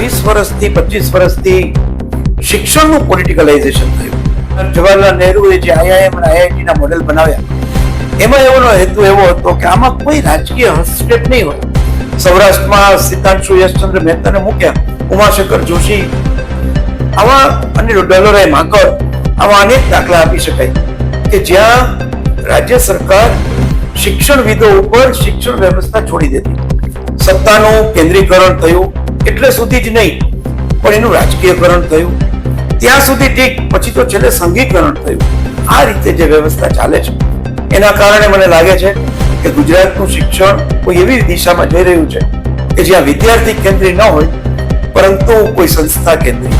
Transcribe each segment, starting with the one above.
વીસ વર્ષથી, પચીસ વર્ષથી શિક્ષણનું પોલિટિકલાઇઝેશન થયું. જવાહરલાલ નહેરુએ જે આઈઆઈએમ અને આઈઆઈટીના મોડેલ બનાવ્યા, એમાં એવોનો હેતુ એવો હતો કે આમાં કોઈ રાજકીય હસ્તક્ષેપ નહીં હોય. સૌરાષ્ટ્રમાં સિદ્ધાંશુ યશચંદ્ર મહેતાને મૂક્યા, ઉમાશંકર જોશી, આવા અને ડોલરાય માંકર આવા અનેક દાખલા આપી શકાય. કે જ્યાં રાજ્ય સરકાર શિક્ષણવિદો ઉપર શિક્ષણ વ્યવસ્થા છોડી દેતી. સત્તાનું કેન્દ્રીકરણ થયું એટલે સુધી જ નહીં. પણ એનું રાજકીયકરણ થયું. ત્યાં સુધી ઠીક. પછી તો છેલ્લે સંઘીકરણ થયું. આ રીતે જે વ્યવસ્થા ચાલે છે. એના કારણે મને લાગે છે કે ગુજરાતનું શિક્ષણ કોઈ એવી દિશામાં જઈ રહ્યું છે કે જ્યાં વિદ્યાર્થી કેન્દ્રી ન હોય, પરંતુ કોઈ સંસ્થા કેન્દ્રી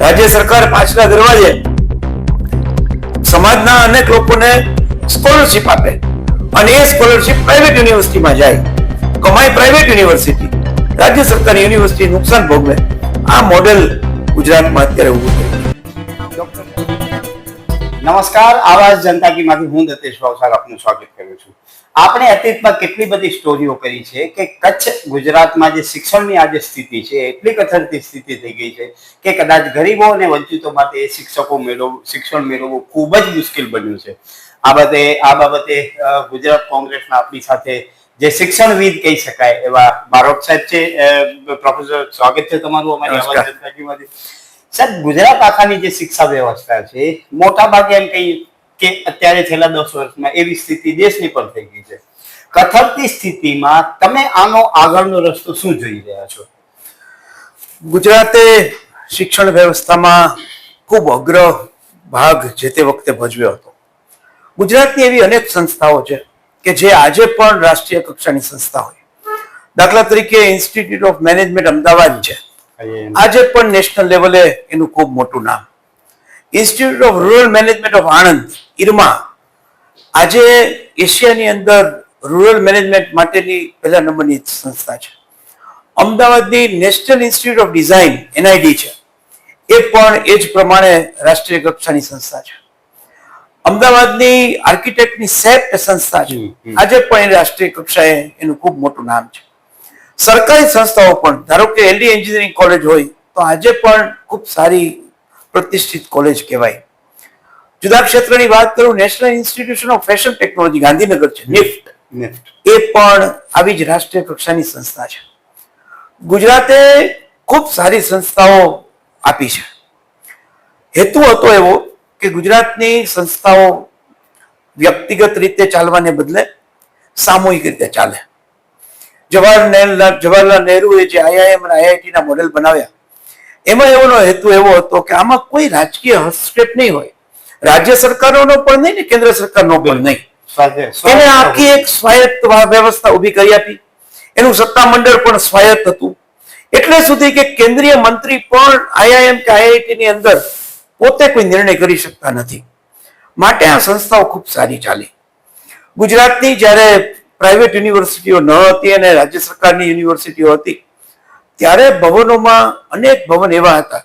રાજ્ય સરકાર પાછલા દરવાજે સમાજના અનેક લોકોને સ્કોલરશિપ આપે. અને એ સ્કોલરશિપ પ્રાઇવેટ યુનિવર્સિટીમાં જાય. કમાય પ્રાઇવેટ યુનિવર્સિટી રાજ્ય સરકાર યુનિવર્સિટી નુકસાન ભોગવે, આ મોડેલ ગુજરાતમાં અત્યારે ઉભું થયું નમસ્કાર આવાજ જનતા કી માંથી હું દતેશ ભાવસાર આપનું સ્વાગત કરું છું. આપણે અતીતમાં કેટલી બધી સ્ટોરીઓ કરી છે કે કચ્છ ગુજરાતમાં જે શિક્ષણની આજે સ્થિતિ છે, એટલી કથળતી સ્થિતિ થઈ ગઈ છે કે કદાચ ગરીબો અને વંચિતો માટે શિક્ષકો મેળવવું શિક્ષણ મેળવવું ખૂબ જ મુશ્કેલ બન્યું છે. આ બાબતે આ બાબતે ગુજરાત કોંગ્રેસના આપણી સાથે જે શિક્ષણવિદ કહી શકાય એવા બારોટ સાહેબ છે પ્રોફેસર સ્વાગત છે તમારું અમારી. આવાજ સાહેબ ગુજરાત આખાની જે શિક્ષા વ્યવસ્થા છે મોટા ભાગે એમ કહી કે અત્યારે છેલ્લા દસ વર્ષમાં એવી સ્થિતિ દેશની પણ થઈ ગઈ છે. કથળતી સ્થિતિમાં તમે આનો આગળનો રસ્તો શું જોઈ રહ્યા છો? ગુજરાતે શિક્ષણ વ્યવસ્થામાં ખૂબ અગ્ર ભાગ જે તે વખતે ભજવ્યો હતો. ગુજરાતની એવી અનેક સંસ્થાઓ છે. કે જે આજે પણ રાષ્ટ્રીય કક્ષાની સંસ્થા હોય. દાખલા તરીકે ઇન્સ્ટિટ્યૂટ ઓફ મેનેજમેન્ટ અમદાવાદ છે. આજે પણ નેશનલ લેવલે એનું ખૂબ મોટું નામ. Institute of Rural Management of Anand IRMA આજે એશિયાની અંદર રૂરલ મેનેજમેન્ટ માટેની પહેલા નંબરની સંસ્થા છે. અમદાવાદની National Institute of Design NID છે. એ પણ એ જ પ્રમાણે રાષ્ટ્રીય કક્ષાની સંસ્થા છે. અમદાવાદની આર્કિટેક્ટની સેફ સંસ્થા છે. આજે પણ એ રાષ્ટ્રીય કક્ષાએ એનું ખૂબ મોટું નામ છે. સરકારી સંસ્થાઓ પણ ધારો કે એલડી એન્જિનિયરિંગ કોલેજ હોય તો આજે પણ ખૂબ સારી પ્રતિષ્ઠિત કોલેજ કહેવાય. જુદા ક્ષેત્રની વાત કરું National Institution of Fashion Technology Gandhinagar છે નિફ્ટ નિફ્ટ એ પણ આવી જ રાષ્ટ્રીય કક્ષાની સંસ્થા છે. ગુજરાતે ખૂબ સારી સંસ્થાઓ આપી છે. હેતુ હતો એવો કે ગુજરાતની સંસ્થાઓ વ્યક્તિગત રીતે ચાલવાને બદલે સામૂહિક રીતે ચાલે. જવાહરલાલ જવાહરલાલ નહેરુએ જે આઈઆઈએમ અને આઈઆઈટીના મોડેલ બનાવ્યા એમાં એવોનો હેતુ એવો હતો કે આમાં કોઈ રાજકીય હસ્તક્ષેપ નહીં હોય. રાજ્ય સરકારોનો પણ નહીં ને કેન્દ્ર સરકારનો પણ નહીં. એને આખી એક સ્વાયત્ત વ્યવસ્થા ઊભી કરી આપી. એનું સત્તા મંડળ પણ સ્વાયત્ત હતું. એટલે સુધી કે કેન્દ્રીય મંત્રી પણ આઈઆઈએમ કે આઈઆઈટી ની અંદર પોતે કોઈ નિર્ણય કરી શકતા નથી. માટે આ સંસ્થાઓ ખૂબ સારી ચાલી. ગુજરાતની જ્યારે પ્રાઇવેટ યુનિવર્સિટીઓ ન હતી અને રાજ્ય સરકારની યુનિવર્સિટીઓ હતી, ત્યારે ભવનોમાં અનેક ભવન એવા હતા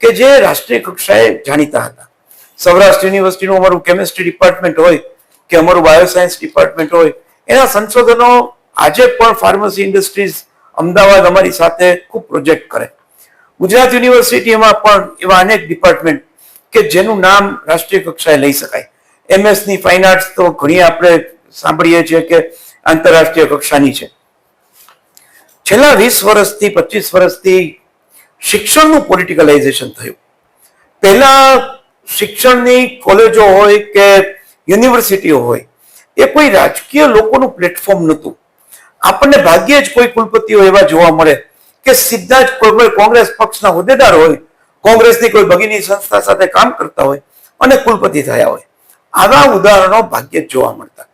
કે જે રાષ્ટ્રીય કક્ષાએ જાણીતા હતા. સૌરાષ્ટ્ર યુનિવર્સિટીનું અમારું કેમિસ્ટ્રી ડિપાર્ટમેન્ટ હોય કે અમારું બાયોસાયન્સ ડિપાર્ટમેન્ટ હોય, એના સંશોધનો આજે પણ ફાર્મસી ઇન્ડસ્ટ્રીઝ અમદાવાદ અમારી સાથે ખૂબ પ્રોજેક્ટ કરે. ગુજરાત યુનિવર્સિટીમાં પણ એવા અનેક ડિપાર્ટમેન્ટ કે જેનું નામ રાષ્ટ્રીય કક્ષાએ લઈ શકાય. એમએસની ફાઇન આર્ટ્સ તો ઘણી આપણે સાંભળીએ છીએ કે આંતરરાષ્ટ્રીય કક્ષાની છે. છેલ્લા વીસ વર્ષથી, પચીસ વર્ષથી શિક્ષણનું પોલિટિકલાઇઝેશન થયું. પહેલા શિક્ષણની કોલેજો હોય કે યુનિવર્સિટીઓ હોય, એ કોઈ રાજકીય લોકોનું પ્લેટફોર્મ નહોતું. આપણને ભાગ્યે જ કોઈ કુલપતિઓ એવા જોવા મળે કે સીધા જ કોંગ્રેસ પક્ષના હોદ્દેદાર હોય કોંગ્રેસની કોઈ ભગીની સંસ્થા સાથે કામ કરતા હોય અને કુલપતિ થયા હોય. આવા ઉદાહરણો ભાગ્યે જ જોવા મળતા.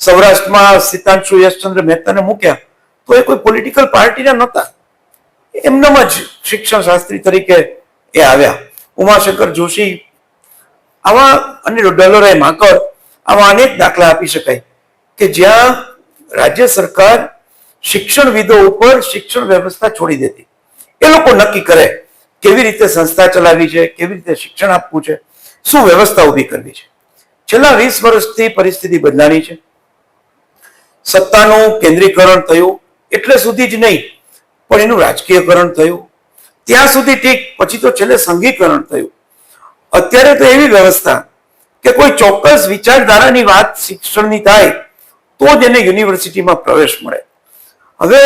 સૌરાષ્ટ્રમાં સીતાંશુ યશચંદ્ર મહેતાને મૂક્યા તો એ કોઈ પોલિટિકલ પાર્ટીના નહોતા. એમનામાં જ શિક્ષણ શાસ્ત્રી તરીકે એ આવ્યા. ઉમાશંકર જોશી આવા અને ડોલરાય માકડ આવા અનેક દાખલા આપી શકાય કે જ્યાં રાજ્ય સરકાર શિક્ષણવિદો ઉપર શિક્ષણ વ્યવસ્થા છોડી દેતી. એ લોકો નક્કી કરે કેવી રીતે સંસ્થા ચલાવવી છે, કેવી રીતે શિક્ષણ આપવું છે, શું વ્યવસ્થા ઊભી કરવી છે. છેલ્લા વીસ વર્ષથી પરિસ્થિતિ બદલાની છે. સત્તાનું કેન્દ્રીકરણ થયું, એટલે સુધી જ નહીં, પણ એનું રાજકીયકરણ થયું. ત્યાં સુધી ઠીક, પછી તો છેલ્લે સંઘીકરણ થયું. અત્યારે તો એવી વ્યવસ્થા કે કોઈ ચોક્કસ વિચારધારાની વાત શિક્ષણની થાય, તો જ એને યુનિવર્સિટીમાં પ્રવેશ મળે. હવે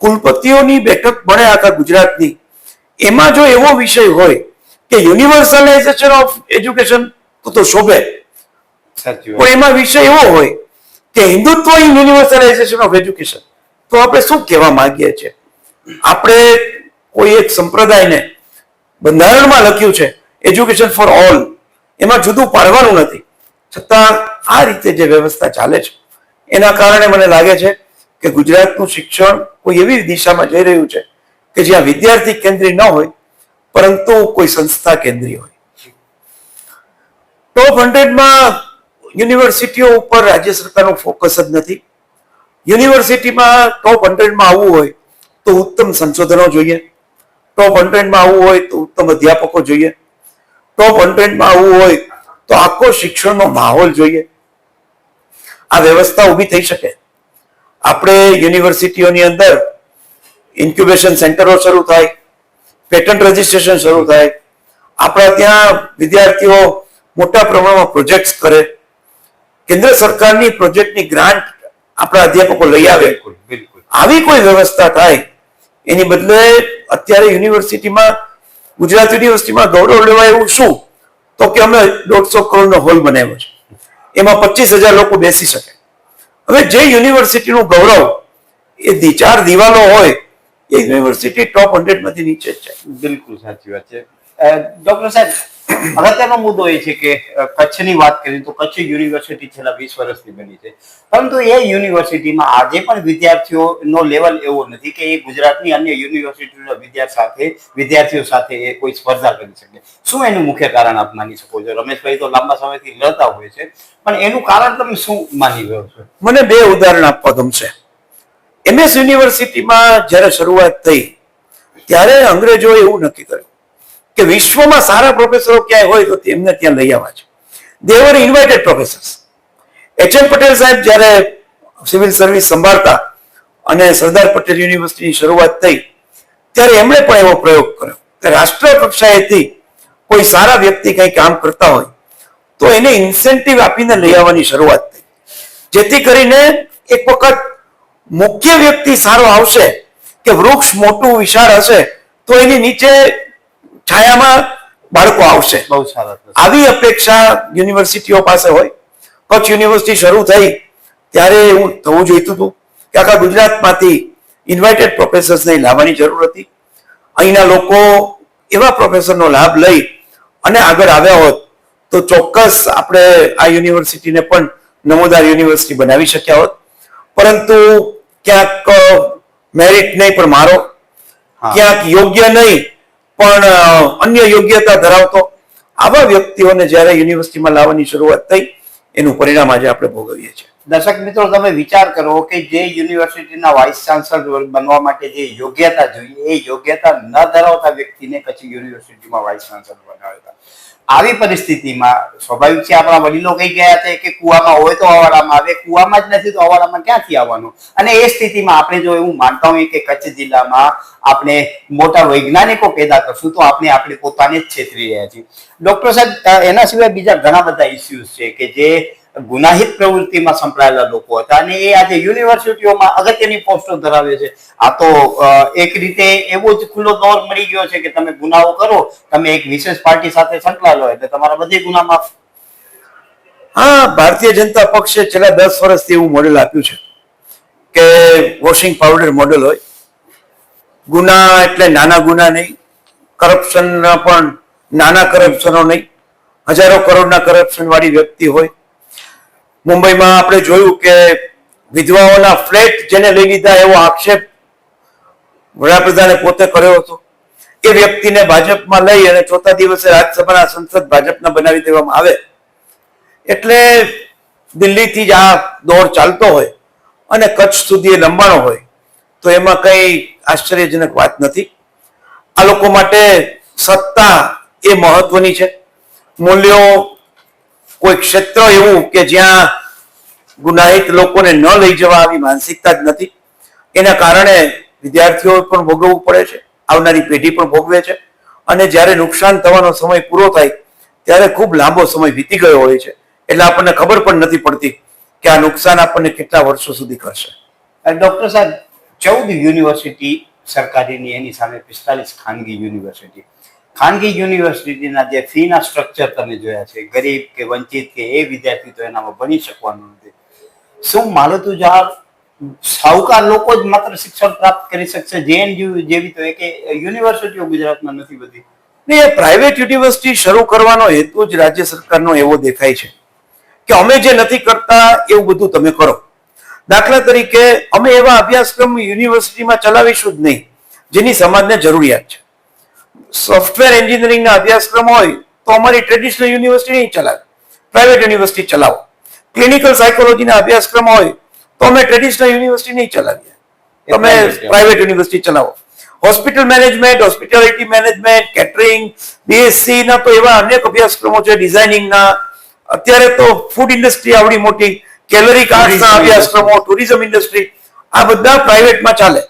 કુલપતિઓની બેઠક મળે આખા ગુજરાતની. એમાં જો એવો વિષય હોય કે યુનિવર્સલાઇઝેશન ઓફ એજ્યુકેશન તો તો શોભે. પણ એમાં વિષય એવો હોય કે હિન્દુત્વ યુનિવર્સલાઇઝેશન ઓફ એજ્યુકેશન તો આપણે શું કહેવા માંગીએ છીએ? આપણે કોઈ એક સંપ્રદાયને બંધારણમાં લખ્યું છે એજ્યુકેશન ફોર ઓલ એમાં જુદું પાડવાનું નથી. છતાં આ રીતે જે વ્યવસ્થા ચાલે છે એના કારણે મને લાગે છે કે ગુજરાતનું શિક્ષણ કોઈ એવી દિશામાં જઈ રહ્યું છે કે જ્યાં વિદ્યાર્થી કેન્દ્રી ન હોય, પરંતુ કોઈ સંસ્થા કેન્દ્રી હોય. ટોપ હંડ્રેડમાં યુનિવર્સિટીઓ ઉપર રાજ્ય સરકારનું ફોકસ જ નથી. યુનિવર્સિટીમાં ટોપ હંડ્રેડમાં આવવું હોય તો ઉત્તમ સંશોધનો જોઈએ. ટોપ હંડ્રેડમાં આવવું હોય તો ઉત્તમ અધ્યાપકો જોઈએ. ટોપ હંડ્રેડમાં આવવું હોય તો આખો શિક્ષણનો માહોલ જોઈએ. આ વ્યવસ્થા ઊભી થઈ શકે. આપણે યુનિવર્સિટીઓની અંદર ઇન્ક્યુબેશન સેન્ટરો શરૂ થાય પેટન્ટ રજીસ્ટ્રેશન શરૂ થાય. આપણા ત્યાં વિદ્યાર્થીઓ મોટા પ્રમાણમાં પ્રોજેક્ટ્સ કરે. કેન્દ્ર સરકારની પ્રોજેક્ટની ગ્રાન્ટ આપણા અધ્યાપકો લઈ આવે. આવી કોઈ વ્યવસ્થા થાય એની બદલે અત્યારે યુનિવર્સિટીમાં ગુજરાત યુનિવર્સિટીમાં ગૌરવ લેવાય એવું શું? તો કે અમે દોઢસો કરોડનો હોલ બનાવ્યો છે. એમાં પચીસ હજાર લોકો બેસી શકે. હવે જે યુનિવર્સિટીનું ગૌરવ એ ચાર દિવાલો હોય એ યુનિવર્સિટી ટોપ હંડ્રેડમાંથી નીચે છે બિલકુલ સાચી વાત છે. ડોક્ટર સાહેબ અગત્યનો મુદ્દો એ છે કે કચ્છની વાત કરીએ તો કચ્છ યુનિવર્સિટી છેલ્લા વીસ વર્ષથી બની છે. પરંતુ એ યુનિવર્સિટીમાં આજે પણ વિદ્યાર્થીઓનો લેવલ એવો નથી કે એ ગુજરાતની અન્ય યુનિવર્સિટીના વિદ્યાર્થી સાથે વિદ્યાર્થીઓ સાથે એ કોઈ સ્પર્ધા કરી શકે. શું એનું મુખ્ય કારણ આપ માની શકો છો? રમેશભાઈ તો લાંબા સમયથી લડતા હોય છે. પણ એનું કારણ તમે શું માની રહ્યો છો? મને બે ઉદાહરણ આપવા ગમશે. એમએસ યુનિવર્સિટીમાં જ્યારે શરૂઆત થઈ, ત્યારે અંગ્રેજોએ એવું નક્કી કર્યું કે વિશ્વમાં સારા પ્રોફેસરો ક્યાંય હોય તો તેમને ત્યાં લઈ આવવા છે. There were invited professors H M Patel સાહેબ જ્યારે સિવિલ સર્વિસ સંભાળતા અને સરદાર પટેલ યુનિવર્સિટીની શરૂઆત થઈ, ત્યારે એમણે પણ એવો પ્રયોગ કર્યો કે રાષ્ટ્ર કક્ષાએથી કોઈ સારા વ્યક્તિ કંઈ કામ કરતા હોય, તો એને ઇન્સેન્ટિવ આપીને લઈ આવવાની શરૂઆત થઈ. જેથી કરીને એક વખત મુખ્ય વ્યક્તિ સારો આવશે કે વૃક્ષ મોટું વિશાળ હશે તો એની નીચે છાયામાં બાળકો આવશે. બહુ સારા આવી અપેક્ષા યુનિવર્સિટીઓ પાસે હોય. કચ્છ યુનિવર્સિટી શરૂ થઈ ત્યારે એવું થવું જોઈતું હતું કે આખા ગુજરાતમાંથી ઇન્વાઇટેડ પ્રોફેસર્સને લાવવાની જરૂર હતી. અહીંના લોકો એવા પ્રોફેસરનો લાભ લઈ અને આગળ આવ્યા હોત તો ચોક્કસ આપણે આ યુનિવર્સિટીને પણ નમોદાર યુનિવર્સિટી બનાવી શક્યા હોત. પરંતુ ક્યાંક મેરિટ નહીં પણ મારો. ક્યાંક યોગ્ય નહીં પણ અન્ય યોગ્યતા ધરાવતો. આવા વ્યક્તિઓને જ્યારે યુનિવર્સિટીમાં લાવવાની શરૂઆત થઈ એનું પરિણામ આજે આપણે ભોગવીએ છીએ. દર્શક મિત્રો, તમે વિચાર કરો કે જે યુનિવર્સિટીના વાઇસ ચાન્સલર બનવા માટે જે યોગ્યતા જોઈએ, એ યોગ્યતા ન ધરાવતા વ્યક્તિને પછી યુનિવર્સિટીમાં વાઇસ ચાન્સલર બનાવ્યા આવી પરિસ્થિતિમાં સ્વાભાવિક છે, આપણા વડીલો કહી ગયા છે કે કુવામાં હોય તો અવાડામાં આવે, કુવામાં જ નથી તો અવાડામાં ક્યાંથી આવવાનું? અને એ સ્થિતિમાં આપણે જો એવું માનતા હોઈએ કે કચ્છ જિલ્લામાં આપણે મોટા વૈજ્ઞાનિકો પેદા કરશું, તો આપણે આપણે પોતાને જ છેતરી રહ્યા છીએ. ડોક્ટર સાહેબ એના સિવાય બીજા ઘણા બધા ઇસ્યુઝ છે કે જે ગુનાહિત પ્રવૃત્તિમાં સંકળાયેલા લોકો હતા. અને એ આજે યુનિવર્સિટીઓમાં અગત્યની પોસ્ટો ધરાવે છે. આ તો એક રીતે એવો જ ખુલ્લો દોર મળી ગયો છે કે તમે ગુનાઓ કરો, તમે એક વિશેષ પાર્ટી સાથે સંકળાયેલો હોય એટલે તમારા બધી ગુના માફ. હા, ભારતીય જનતા પક્ષે છેલ્લા દસ વર્ષથી એવું મોડેલ આપ્યું છે કે વોશિંગ પાવડર મોડેલ હોય. ગુના એટલે નાના ગુના નહીં કરપ્શન પણ નાના કરપ્શનો નહીં. હજારો કરોડના કરપ્શન વાળી વ્યક્તિ હોય મુંબઈમાં આપણે જોયું કે વિધવાઓના ફ્લેટ જેને લઈ લીધા એવો આક્ષેપ વડાપ્રધાને પોતે કર્યો હતો. એ વ્યક્તિને ભાજપમાં લઈ અને ચોથા દિવસે રાજ્યસભાના સંસદ ભાજપના બનાવી દેવામાં આવે. એટલે દિલ્હીથી જ આ દોર ચાલતો હોય અને કચ્છ સુધી એ લંબાણો હોય, તો એમાં કંઈ આશ્ચર્યજનક વાત નથી. આ લોકો માટે સત્તા એ મહત્વની છે. મૂલ્યો કોઈ ક્ષેત્ર એવું કે જ્યાં ગુનાહિત લોકોને ન લઈ જવા આવી માનસિકતા જ નથી. એના કારણે વિદ્યાર્થીઓ પણ ભોગવવું પડે છે, આવનારી પેઢી પણ ભોગવે છે. અને જ્યારે નુકસાન થવાનો સમય પૂરો થાય, ત્યારે ખૂબ લાંબો સમય વીતી ગયો હોય છે. એટલે આપણને ખબર પણ નથી પડતી કે આ નુકસાન આપણને કેટલા વર્ષો સુધી કરશે. ડોક્ટર સાહેબ, ચૌદ યુનિવર્સિટી સરકારીની એની સામે પિસ્તાલીસ ખાનગી યુનિવર્સિટી. ખાનગી યુનિવર્સિટીના જે ફીના સ્ટ્રક્ચર તમે જોયા છે, ગરીબ કે વંચિત કે એ વિદ્યાર્થી તો એનામાં ભણી શકવાનું નથી. શું માલતું જહાર સાહુકાર લોકો જ માત્ર શિક્ષણ પ્રાપ્ત કરી શકશે? જેએનયુ જેવી તો એક યુનિવર્સિટીઓ ગુજરાતમાં નથી બધી. ને એ પ્રાઇવેટ યુનિવર્સિટી શરૂ કરવાનો હેતુ જ રાજ્ય સરકારનો એવો દેખાય છે કે અમે જે નથી કરતા એવું બધું તમે કરો. દાખલા તરીકે અમે એવા અભ્યાસક્રમ યુનિવર્સિટીમાં ચલાવીશું જ નહીં, જેની સમાજને જરૂરિયાત છે. સોફ્ટવેર એન્જિનિયરિંગના અભ્યાસક્રમ હોય તો અમારી ટ્રેડિશનલ યુનિવર્સિટી નહીં ચલાવે પ્રાઇવેટ યુનિવર્સિટી ચલાવો. ક્લિનિકલ સાયકોલોજીના અભ્યાસક્રમ હોય તો અમે ટ્રેડિશનલ યુનિવર્સિટી નહીં ચલાવીએ. તમે પ્રાઇવેટ યુનિવર્સિટી ચલાવો. Hospital management hospitality management catering BSc ના તો એવા અનેક અભ્યાસક્રમો છે ડિઝાઇનિંગ ના. અત્યારે તો ફૂડ ઇન્ડસ્ટ્રી આવડી મોટી. કેલરી કાર્ડના અભ્યાસક્રમો ટુરિઝમ ઇન્ડસ્ટ્રી આ બધા પ્રાઇવેટમાં ચાલે.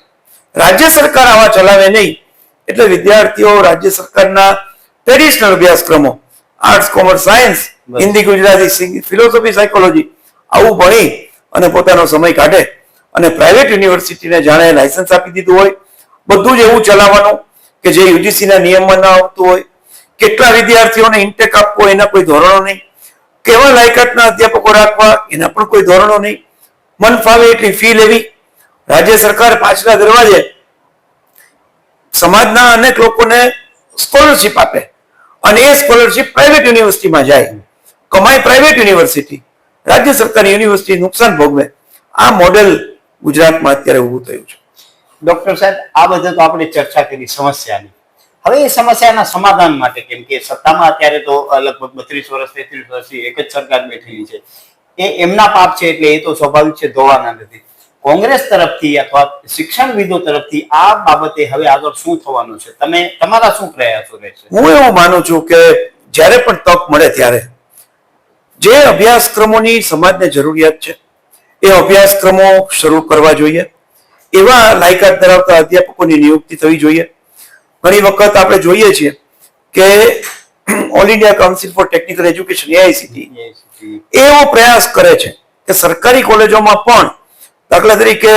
રાજ્ય સરકાર આવા ચલાવે નહીં. એટલે વિદ્યાર્થીઓ રાજ્ય સરકારના ટ્રેડિશનલ અભ્યાસક્રમો arts commerce science Hindi Gujarati philosophy psychology આવું ભણી અને પોતાનો સમય કાઢે અને પ્રાઇવેટ યુનિવર્સિટીને જાણે લાયસન્સ આપી દીધું હોય. બધું જ એવું ચલાવવાનું કે જે યુજીસીના નિયમમાં ના આવતું હોય. કેટલા વિદ્યાર્થીઓને ઇન્ટેક આપવો એના કોઈ ધોરણો નહીં. કેવા લાયકાતના અધ્યાપકો રાખવા એના પણ કોઈ ધોરણો નહીં. મન ફાવે એટલી ફી લેવી. રાજ્ય સરકાર પાછલા દરવાજે સમાજના અનેક લોકોને સ્કોલરશિપ આપે. અને એ સ્કોલરશિપ પ્રાઇવેટ યુનિવર્સિટીમાં જાય. કમાય પ્રાઇવેટ યુનિવર્સિટી રાજ્ય સરકારની યુનિવર્સિટી નુકસાન ભોગવે. આ મોડેલ ગુજરાતમાં અત્યારે ઊભું થયું છે. ડોક્ટર સાહેબ, આ બધે તો આપણે ચર્ચા કરી સમસ્યાની. હવે એ સમસ્યાના સમાધાન માટે કેમ કે સત્તામાં અત્યારે તો લગભગ બત્રીસ વર્ષ, તેત્રીસ વર્ષથી એક જ સરકાર બેઠેલી છે. એ એમના પાપ છે એટલે એ તો સ્વાભાવિક છે, ધોવાના નથી. કોંગ્રેસ તરફથી અથવા શિક્ષણવિદો તરફથી આ બાબતે હવે આગળ શું થવાનું છે? તમે તમારા શું પ્રયાસો રહેશે? હું એવું માનું છું કે જ્યારે પણ તક મળે ત્યારે જે અભ્યાસક્રમોની સમાજને જરૂરિયાત છે એ અભ્યાસક્રમો શરૂ કરવા જોઈએ. એવા લાયકાત ધરાવતા અધ્યાપકોની નિયુક્તિ થવી જોઈએ. ઘણી વખત આપણે જોઈએ છીએ કે All India Council for Technical Education AICTE એવો પ્રયાસ કરે છે કે સરકારી કોલેજોમાં પણ દાખલા તરીકે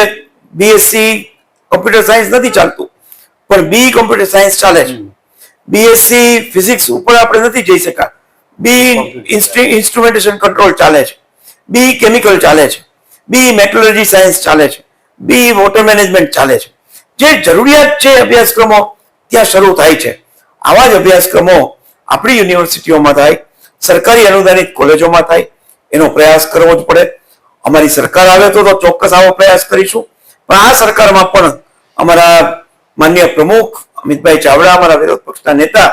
બીએસસી કમ્પ્યુટર સાયન્સ નથી ચાલતું પણ બી કમ્પ્યુટર સાયન્સ ચાલે છે. બીએસસી ફિઝિક્સ ઉપર આપણે નથી જઈ શકા બી ઇન્સ્ટ્રુમેન્ટેશન કંટ્રોલ ચાલે છે. બી કેમિકલ ચાલે છે. બી મેટ્રોલોજી સાયન્સ ચાલે છે. બી વોટર મેનેજમેન્ટ ચાલે છે. જે જરૂરિયાત છે અભ્યાસક્રમો ત્યાં શરૂ થાય છે. આવા જ અભ્યાસક્રમો આપણી યુનિવર્સિટીઓમાં થાય સરકારી અનુદાનિત કોલેજોમાં થાય એનો પ્રયાસ કરવો જ પડે. અમારી સરકાર આવે તો તો ચોક્કસ આવો પ્રયાસ કરીશું. પણ આ સરકારમાં પણ અમારા માન્ય પ્રમુખ અમિતભાઈ ચાવડા, અમારા વિરોધ પક્ષના નેતા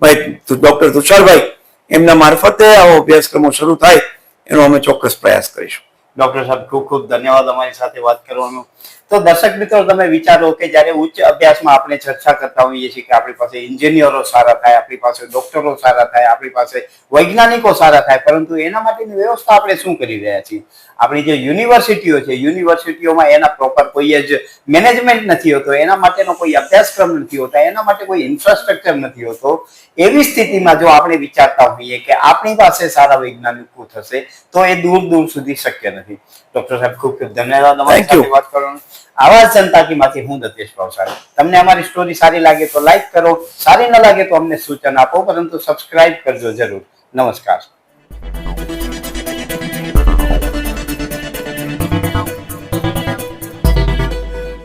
ભાઈ ડોક્ટર તુષારભાઈ, એમના મારફતે આવો અભ્યાસક્રમો શરૂ થાય એનો અમે ચોક્કસ પ્રયાસ કરીશું. ડોક્ટર સાહેબ, ખૂબ ખૂબ ધન્યવાદ અમારી સાથે વાત કરવાનો. તો દર્શક મિત્રો તમે વિચારો કે જ્યારે ઉચ્ચ અભ્યાસમાં આપણે ચર્ચા કરતા હોઈએ છીએ કે આપણી પાસે એન્જિનિયરો સારા થાય આપણી પાસે ડોક્ટરો સારા થાય આપણી પાસે વૈજ્ઞાનિકો સારા થાય પરંતુ એના માટેની વ્યવસ્થા આપણે શું કરી રહ્યા છીએ? આપણી જે યુનિવર્સિટીઓ છે યુનિવર્સિટીઓમાં એના પ્રોપર કોઈ જ મેનેજમેન્ટ નથી હોતો એના માટેનો કોઈ અભ્યાસક્રમ નથી હોતા એના માટે કોઈ ઇન્ફ્રાસ્ટ્રક્ચર નથી હોતો. એવી સ્થિતિમાં જો આપણે વિચારતા હોઈએ કે આપણી પાસે સારા વૈજ્ઞાનિકો થશે તો એ દૂર દૂર સુધી શક્ય નથી. ડોક્ટર સાહેબ ખૂબ ખૂબ ધન્યવાદ. અમારી વાત કરવાનો આવા જનતા હું દતેશ ભાવસાર તમને અમારી સ્ટોરી સારી લાગે તો લાઈક કરો, સારી ન લાગે તો અમને સૂચન આપો, પરંતુ સબસ્ક્રાઇબ કરજો જરૂર. નમસ્કાર.